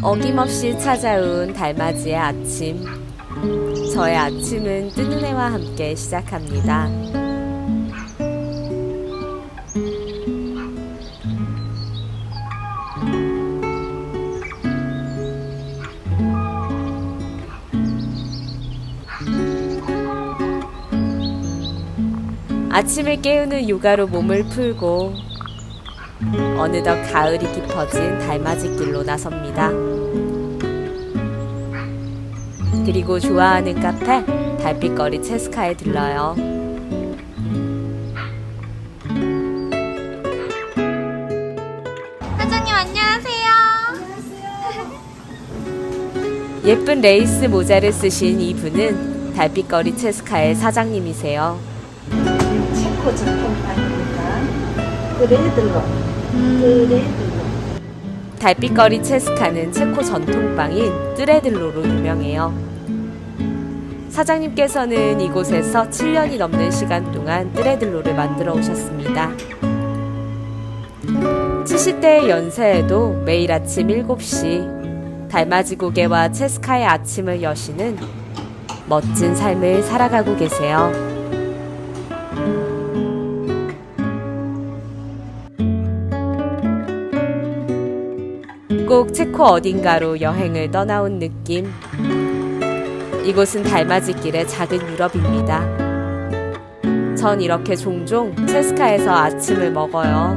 어김없이 찾아온 달맞이의 아침. 저의 아침은 뜨는 해와 함께 시작합니다. 아침을 깨우는 요가로 몸을 풀고 어느덧 가을이 깊어진 달맞이 길로 나섭니다. 그리고 좋아하는 카페 달빛거리 체스카에 들러요. 사장님 안녕하세요. 예쁜 레이스 모자를 쓰신 이분은 달빛거리 체스카의 사장님이세요. 체코 전통파니까 그레들로 그레들로 달빛거리 체스카는 체코 전통빵인 뚜레들로로 유명해요. 사장님께서는 이곳에서 7년이 넘는 시간 동안 뚜레들로를 만들어 오셨습니다. 70대의 연세에도 매일 아침 7시 달맞이 고개와 체스카의 아침을 여시는 멋진 삶을 살아가고 계세요. 꼭 체코 어딘가로 여행을 떠나온 느낌. 이곳은 달맞이 길의 작은 유럽입니다. 전 이렇게 종종 체스카에서 아침을 먹어요.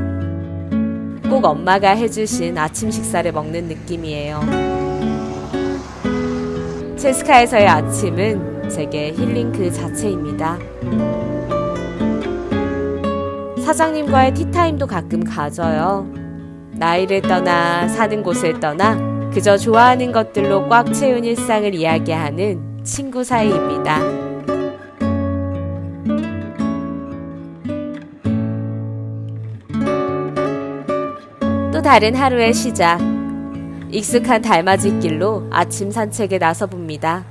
꼭 엄마가 해주신 아침 식사를 먹는 느낌이에요. 체스카에서의 아침은 제게 힐링 그 자체입니다. 사장님과의 티타임도 가끔 가져요. 나이를 떠나 사는 곳을 떠나 그저 좋아하는 것들로 꽉 채운 일상을 이야기하는 친구 사이입니다. 또 다른 하루의 시작. 익숙한 달맞이 길로 아침 산책에 나서 봅니다.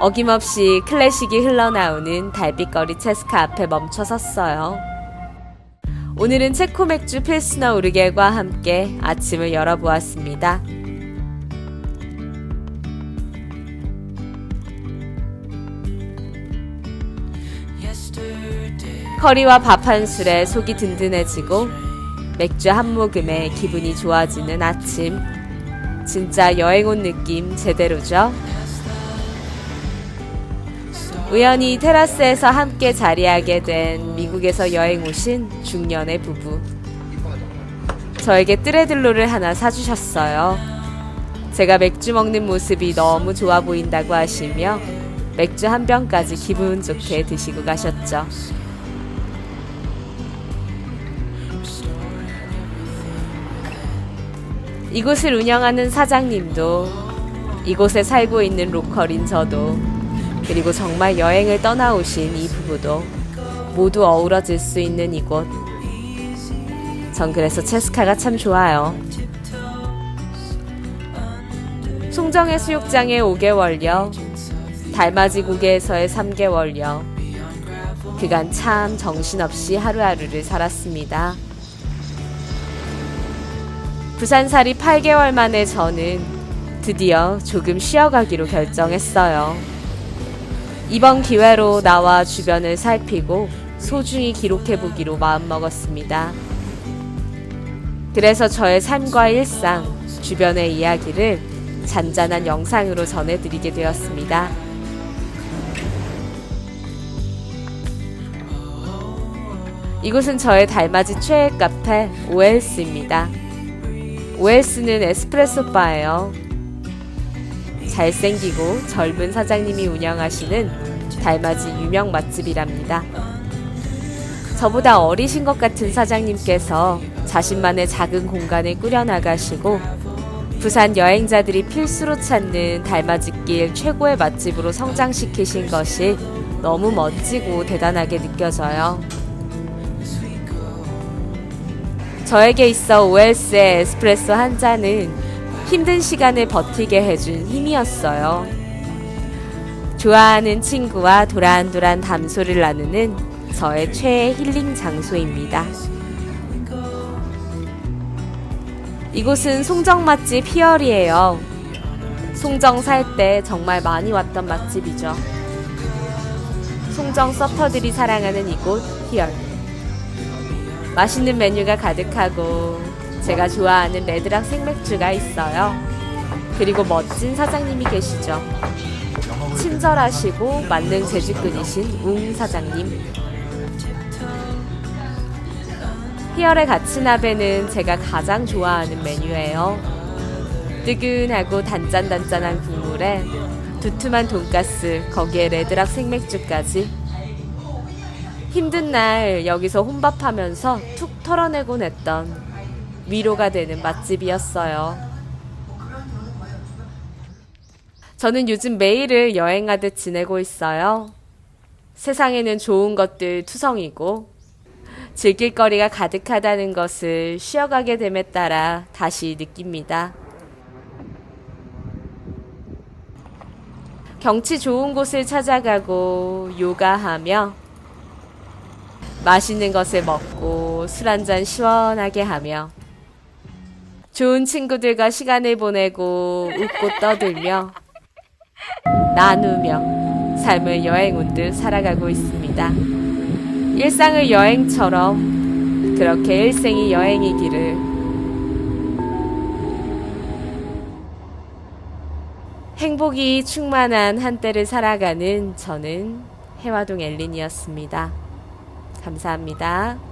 어김없이 클래식이 흘러나오는 달빛거리 체스카 앞에 멈춰 섰어요. 오늘은 체코 맥주 필스너 우르겔과 함께 아침을 열어보았습니다. 커리와 밥 한 술에 속이 든든해지고 맥주 한 모금에 기분이 좋아지는 아침. 진짜 여행 온 느낌 제대로죠? 우연히 테라스에서 함께 자리하게 된 미국에서 여행 오신 중년의 부부. 저에게 뜨레들로를 하나 사주셨어요. 제가 맥주 먹는 모습이 너무 좋아 보인다고 하시며 맥주 한 병까지 기분 좋게 드시고 가셨죠. 이곳을 운영하는 사장님도 이곳에 살고 있는 로컬인 저도 그리고 정말 여행을 떠나오신 이 부부도 모두 어우러질 수 있는 이곳. 전 그래서 체스카가 참 좋아요. 송정해 수욕장에 5개월여, 달맞이 고개에서의 3개월여. 그간 참 정신없이 하루하루를 살았습니다. 부산살이 8개월 만에 저는 드디어 조금 쉬어가기로 결정했어요. 이번 기회로 나와 주변을 살피고 소중히 기록해보기로 마음먹었습니다. 그래서 저의 삶과 일상, 주변의 이야기를 잔잔한 영상으로 전해드리게 되었습니다. 이곳은 저의 달맞이 최애 카페 OLS입니다. OLS는 에스프레소 바예요. 잘생기고 젊은 사장님이 운영하시는 달맞이 유명 맛집이랍니다. 저보다 어리신 것 같은 사장님께서 자신만의 작은 공간을 꾸려나가시고 부산 여행자들이 필수로 찾는 달맞이길 최고의 맛집으로 성장시키신 것이 너무 멋지고 대단하게 느껴져요. 저에게 있어 OS의 에스프레소 한 잔은 힘든 시간을 버티게 해준 힘이었어요. 좋아하는 친구와 도란도란 담소를 나누는 저의 최애 힐링 장소입니다. 이곳은 송정 맛집 희열이에요. 송정 살 때 정말 많이 왔던 맛집이죠. 송정 서퍼들이 사랑하는 이곳 희열. 맛있는 메뉴가 가득하고 제가 좋아하는 레드락 생맥주가 있어요. 그리고 멋진 사장님이 계시죠. 친절하시고 만능 재주꾼이신 웅 사장님. 희열의 가치나베는 제가 가장 좋아하는 메뉴예요. 뜨끈하고 단짠단짠한 국물에 두툼한 돈가스, 거기에 레드락 생맥주까지. 힘든 날 여기서 혼밥하면서 툭 털어내곤 했던 위로가 되는 맛집이었어요. 저는 요즘 매일을 여행하듯 지내고 있어요. 세상에는 좋은 것들 투성이고 즐길 거리가 가득하다는 것을 쉬어가게 됨에 따라 다시 느낍니다. 경치 좋은 곳을 찾아가고 요가하며 맛있는 것을 먹고 술 한잔 시원하게 하며 좋은 친구들과 시간을 보내고 웃고 떠들며 나누며 삶을 여행 온 듯 살아가고 있습니다. 일상을 여행처럼 그렇게 일생이 여행이기를 행복이 충만한 한때를 살아가는 저는 해화동 엘린이었습니다. 감사합니다.